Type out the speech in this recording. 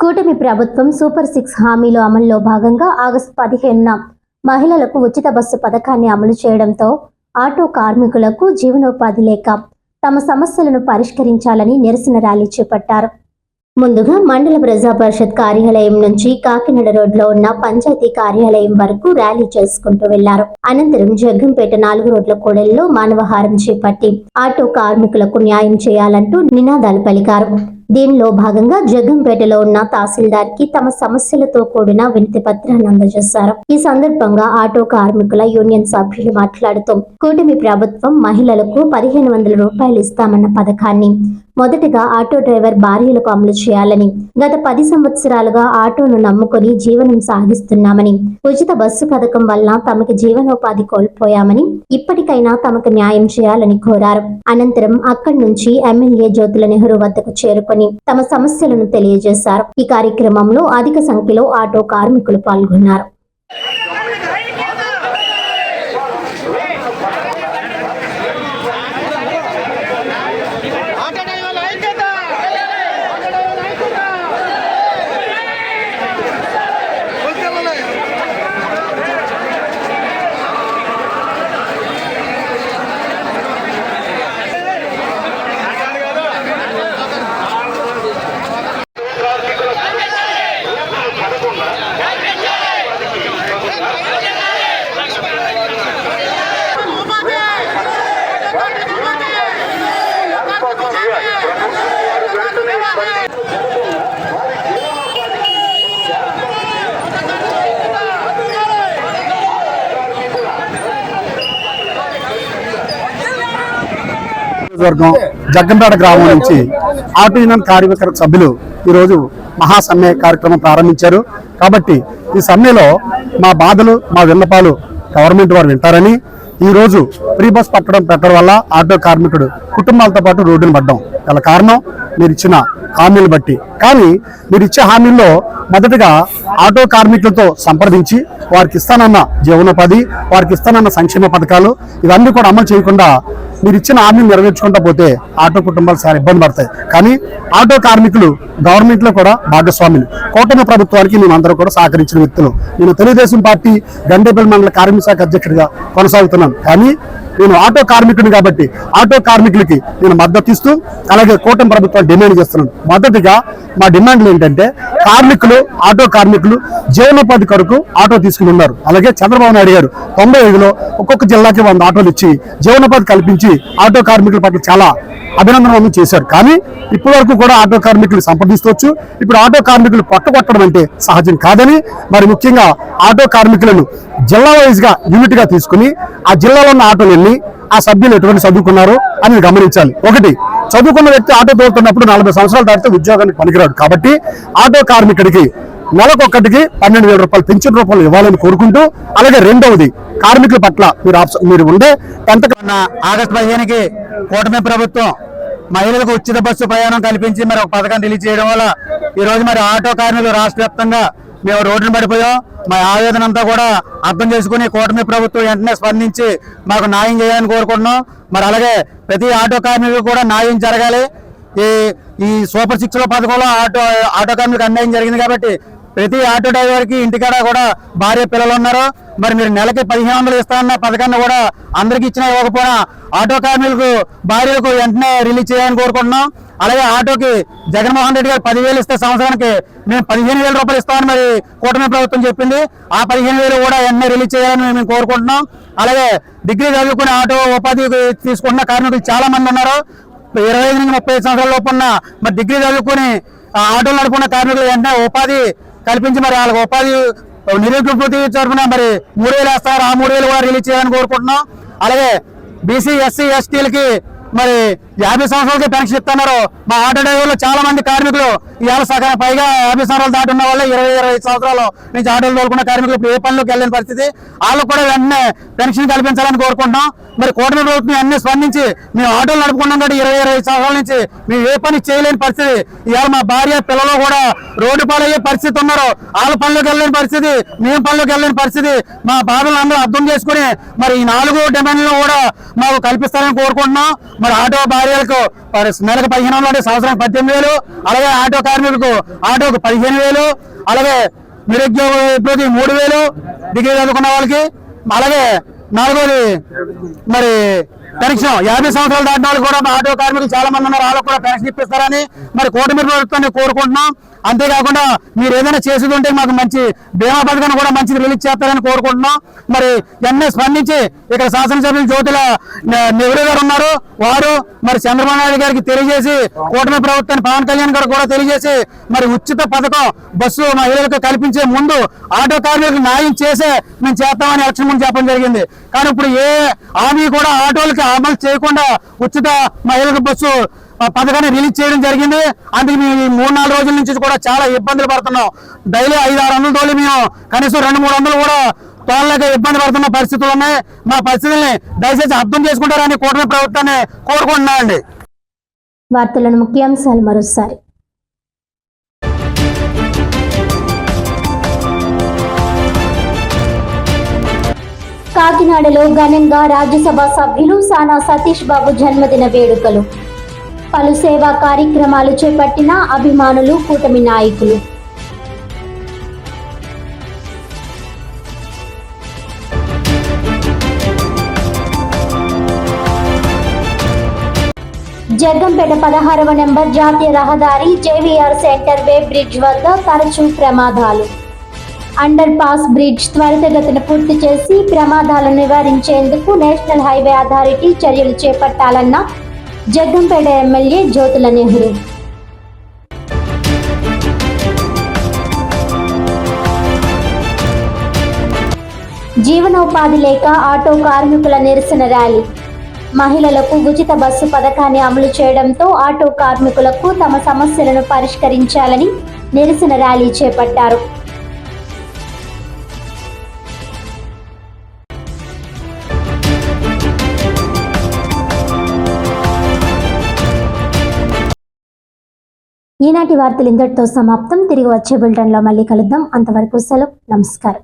కూటమి ప్రభుత్వం super six హామీలు అమల్లో భాగంగా ఆగస్టు పదిహేనున మహిళలకు ఉచిత బస్సు పథకాన్ని అమలు చేయడంతో ఆటో కార్మికులకు జీవనోపాధి లేక తమ సమస్యలను పరిష్కరించాలని నిరసన ర్యాలీ చేపట్టారు. ముందుగా మండల ప్రజా పరిషత్ కార్యాలయం నుంచి కాకినాడ రోడ్లో ఉన్న పంచాయతీ కార్యాలయం వరకు ర్యాలీ చేసుకుంటూ వెళ్ళారు. అనంతరం జగ్గంపేట నాలుగు రోడ్ల కూడలిలో మానవహారం చేపట్టి ఆటో కార్మికులకు న్యాయం చేయాలంటూ నినాదాలు పలికారు. దీనిలో భాగంగా జగంపేటలో ఉన్న తహసీల్దార్కి తమ సమస్యలతో కూడిన వినతి పత్రాన్ని అందజేశారు. ఈ సందర్భంగా ఆటో కార్మికుల యూనియన్ సభ్యులు మాట్లాడుతూ కూటమి ప్రభుత్వం మహిళలకు పదిహేను వందల రూపాయలు ఇస్తామన్న పథకాన్ని మొదటగా ఆటో డ్రైవర్ భార్యలకు అమలు చేయాలని గత పది సంవత్సరాలుగా ఆటోను నమ్ముకొని జీవనం సాగిస్తున్నామని ఉచిత బస్సు పథకం వల్ల తమకి జీవనోపాధి కోల్పోయామని ఇప్పటికైనా తమకు న్యాయం చేయాలని కోరారు. అనంతరం అక్కడి నుంచి ఎమ్మెల్యే జ్యోతుల నెహ్రూ వద్దకు చేరుకొని తమ సమస్యలను తెలియజేశారు. ఈ కార్యక్రమంలో అధిక సంఖ్యలో ఆటో కార్మికులు పాల్గొన్నారు. నియోజకవర్గం జగ్గంపేట గ్రామం నుంచి ఆటో యూనియన్ కార్మిక సభ్యులు ఈరోజు మహాసమ్మె కార్యక్రమం ప్రారంభించారు. కాబట్టి ఈ సమ్మెలో మా బాధలు మా విన్నపాలు గవర్నమెంట్ వారు వింటారని ఈ రోజు ఫ్రీ బస్ పట్టడం పెట్టడం వల్ల ఆటో కార్మికుడు కుటుంబాలతో పాటు రోడ్డును పడ్డం. గల కారణం మీరు ఇచ్చిన హామీలు బట్టి. కానీ మీరు ఇచ్చే హామీల్లో మొదటగా ఆటో కార్మికులతో సంప్రదించి వారికి ఇస్తానన్న జీవనోపాధి వారికి ఇస్తానన్న సంక్షేమ పథకాలు ఇవన్నీ కూడా అమలు చేయకుండా మీరు ఇచ్చిన హామీని నెరవేర్చుకుంటా పోతే ఆటో కుటుంబాలు చాలా ఇబ్బంది పడతాయి. కానీ ఆటో కార్మికులు గవర్నమెంట్లో కూడా భాగస్వాములు. కూటమి ప్రభుత్వానికి మేము అందరూ కూడా సహకరించిన వ్యక్తులు. నేను తెలుగుదేశం పార్టీ గండేపల్లి మండల కార్మిక శాఖ అధ్యక్షుడిగా కొనసాగుతున్నాను. కానీ నేను ఆటో కార్మికుడిని కాబట్టి ఆటో కార్మికులకి నేను మద్దతు ఇస్తూ అలాగే కూటమి ప్రభుత్వం డిమాండ్ చేస్తున్నాను. మొదటిగా మా డిమాండ్లు ఏంటంటే కార్మికులు ఆటో కార్మికులు జీవనోపాధి కొరకు ఆటో తీసుకుని ఉన్నారు. అలాగే చంద్రబాబు నాయుడు గారు తొంభై ఐదులో ఒక్కొక్క జిల్లాకి వంద ఆటోలు ఇచ్చి జీవనోపాధి కల్పించి ఆటో కార్మికుల పట్ల చాలా అభినందనలు చేశారు. కానీ ఇప్పటి వరకు కూడా ఆటో కార్మికులు సంప్రదిస్తూ ఇప్పుడు ఆటో కార్మికులు పట్టుకొట్టడం అంటే సహజం కాదని మరి ముఖ్యంగా ఆటో కార్మికులను జిల్లా వైజ్గా యూనిట్గా తీసుకుని ఆ జిల్లాలో ఉన్న ఆటోలు వెళ్ళి ఆ సభ్యులు ఎటువంటి చదువుకున్నారు అని గమనించాలి. ఒకటి చదువుకున్న వ్యక్తి ఆటో తోలుతున్నప్పుడు నలభై సంవత్సరాల దాటితే ఉద్యోగానికి పనికిరాడు. కాబట్టి ఆటో కార్మికుడికి నెలకొక్కటికి పన్నెండు వేల రూపాయలు పెన్షన్ రూపాయలు ఇవ్వాలని కోరుకుంటూ అలాగే రెండవది కార్మికుల పట్ల మీరు మీరు ఉండే టెన్త్ ఆగస్టు పదిహేనుకి కూటమి ప్రభుత్వం మహిళలకు ఉచిత బస్సు ప్రయాణం కల్పించి మరి ఒక పథకం రిలీజ్ చేయడం వల్ల ఈరోజు మరి ఆటో కార్మికులు రాష్ట్ర వ్యాప్తంగా మేము రోడ్డున పడిపోయాం. మా ఆవేదన అంతా కూడా అర్థం చేసుకుని కూటమి ప్రభుత్వం వెంటనే స్పందించి మాకు న్యాయం చేయాలని కోరుకుంటున్నాం. మరి అలాగే ప్రతి ఆటో కార్మికులు కూడా న్యాయం జరగాలి. ఈ ఈ సూపర్ సిక్స్లో పథకంలో ఆటో ఆటో కార్మికులకు అన్యాయం జరిగింది కాబట్టి ప్రతి ఆటో డ్రైవర్కి ఇంటికాడ కూడా భార్య పిల్లలు ఉన్నారు మరి మీరు నెలకి పదిహేను వందలు ఇస్తారన్న పథకాన్ని కూడా అందరికి ఇచ్చినా ఇవ్వకపోయినా ఆటో కార్మికులకు భార్యలకు వెంటనే రిలీజ్ చేయాలని కోరుకుంటున్నాం. అలాగే ఆటోకి జగన్మోహన్ రెడ్డి గారు పదివేలు ఇస్తే సంవత్సరానికి మేము పదిహేను వేల రూపాయలు ఇస్తామని మరి కూటమి ప్రభుత్వం చెప్పింది. ఆ పదిహేను వేలు కూడా వెంటనే రిలీజ్ చేయాలని మేము కోరుకుంటున్నాం. అలాగే డిగ్రీ చదువుకునే ఆటో ఉపాధి తీసుకుంటున్న కార్మికులు చాలా మంది ఉన్నారు. ఇరవై ఐదు నుంచి ముప్పై ఐదు సంవత్సరాల లోపు ఉన్న మరి డిగ్రీ చదువుకుని ఆటోలు నడుపుకున్న కార్మికులు వెంటనే ఉపాధి కల్పించి మరి వాళ్ళకి ఉపాధి నిరుద్యోగ తరఫున మరి మూడేళ్ళు వేస్తారు. ఆ మూడేళ్ళు వారు కూడా రిలీజ్ చేయాలని కోరుకుంటున్నాం. అలాగే బీసీ ఎస్సీ ఎస్టీలకి మరి యాభై సంవత్సరాలకి పెన్షన్ ఇస్తున్నారు. మా ఆటో డ్రైవర్లు చాలా మంది కార్మికులు. ఇవాళ సగం పైగా యాభై సంవత్సరాలు దాటి ఉన్న వాళ్ళు ఇరవై ఇరవై సంవత్సరాలు నుంచి ఆటోలు తోలుకున్న కార్మికులు ఇప్పుడు ఏ పనులకు వెళ్ళని పరిస్థితి. వాళ్ళకు కూడా వెంటనే పెన్షన్ కల్పించాలని కోరుకుంటున్నాం. మరి కూటమి ప్రభుత్వం అన్ని స్పందించి మేము ఆటోలు నడుపుకున్నాం కాబట్టి ఇరవై ఇరవై సంవత్సరాల నుంచి మేము ఏ పని చేయలేని పరిస్థితి. ఇవాళ మా భార్య పిల్లలు కూడా రోడ్డు పాలయ్యే పరిస్థితి ఉన్నారు. వాళ్ళ పనులకు వెళ్ళలేని పరిస్థితి మేము పనులకు వెళ్ళలేని పరిస్థితి. మా బాధలను అందరూ అర్థం చేసుకుని మరి ఈ నాలుగు డిమాండ్లు కూడా మాకు కల్పిస్తారని కోరుకుంటున్నాం. మరి ఆటో భార్యలకు నెలకు పదిహేను వందలు అంటే సంవత్సరం పద్దెనిమిది వేలు అలాగే ఆటో కార్మికులకు ఆటోకు పదిహేను వేలు అలాగే నిరుద్యోగ విద్యుత్ మూడు వేలు డిగ్రీ చదువుకున్న వాళ్ళకి అలాగే నాలుగోది మరి పెన్షన్. యాభై సంవత్సరాలు దాటిన వాళ్ళు కూడా ఆటో కార్మికులు చాలా మంది ఉన్నారు వాళ్ళకు కూడా పెన్షన్ ఇప్పిస్తారని మరి కూటమి ప్రభుత్వాన్ని కోరుకుంటున్నాం. అంతేకాకుండా మీరు ఏదైనా చేసేది ఉంటే మాకు మంచి బీమా పథకాన్ని కూడా మంచిది రిలీజ్ చేస్తారని కోరుకుంటున్నాం. మరి ఎన్నే స్పందించి ఇక్కడ శాసనసభ్యులు జ్యోతుల నెహ్రూ గారు ఉన్నారు. వారు మరి చంద్రబాబు నాయుడు గారికి తెలియజేసి కూటమి ప్రభుత్వాన్ని పవన్ కళ్యాణ్ గారు కూడా తెలియజేసి మరి ఉచిత పథకం బస్సు మహిళలకు కల్పించే ముందు ఆటో కార్మికులకు న్యాయం చేసే మేము చేస్తామని ఎలక్షన్ ముందు చెప్పడం జరిగింది. కానీ ఇప్పుడు ఏ హామీ కూడా ఆటోలకి అమలు చేయకుండా ఉచిత మహిళలకు బస్సు పథకాన్ని రిలీజ్ చేయడం జరిగింది. అందుకే మేము మూడు నాలుగు రోజుల నుంచి కూడా చాలా ఇబ్బందులు పడుతున్నాం. డైలీ ఐదు ఆరు వందల తోలి మేము కనీసం రెండు మూడు వందలు కూడా తోలలేక ఇబ్బంది పడుతున్న పరిస్థితులు ఉన్నాయి మా పరిస్థితుల్ని దయచేసి అర్థం చేసుకుంటారని కూటమి ప్రభుత్వాన్ని కోరుకుంటున్నాం వార్తలను ముఖ్యాంశాలు మరోసారి. కాకినాడలో ఘనంగా రాజ్యసభ సభ్యులు సానా సతీష్ బాబు జన్మదిన వేడుకలు. పలు సేవా కార్యక్రమాలు చేపట్టిన అభిమానులు కూటమి నాయకులు. జగ్గంపేట పదహారవ నెంబర్ జాతీయ రహదారి జేవీఆర్ సెంటర్ వే బ్రిడ్జ్ వద్ద తరచూ ప్రమాదాలు. అండర్ పాస్ బ్రిడ్జ్ త్వరితగతిన పూర్తి చేసి ప్రమాదాలను నివారించేందుకు నేషనల్ హైవే అథారిటీ చర్యలు చేపట్టాలన్న జగ్గంపేట ఎమ్మెల్యే జ్యోతుల నెహ్రూ. జీవనోపాధి లేక ఆటో కార్మికుల నిరసన ర్యాలీ. మహిళలకు ఉచిత బస్సు పథకాన్ని అమలు చేయడంతో ఆటో కార్మికులకు తమ సమస్యలను పరిష్కరించాలని నిరసన ర్యాలీ చేపట్టారు. ఈనాటి వార్తలు ఇంతటితో సమాప్తం. తిరిగి వచ్చే బులెటిన్లో మళ్ళీ కలుద్దాం. అంతవరకు సెలవు. నమస్కారం.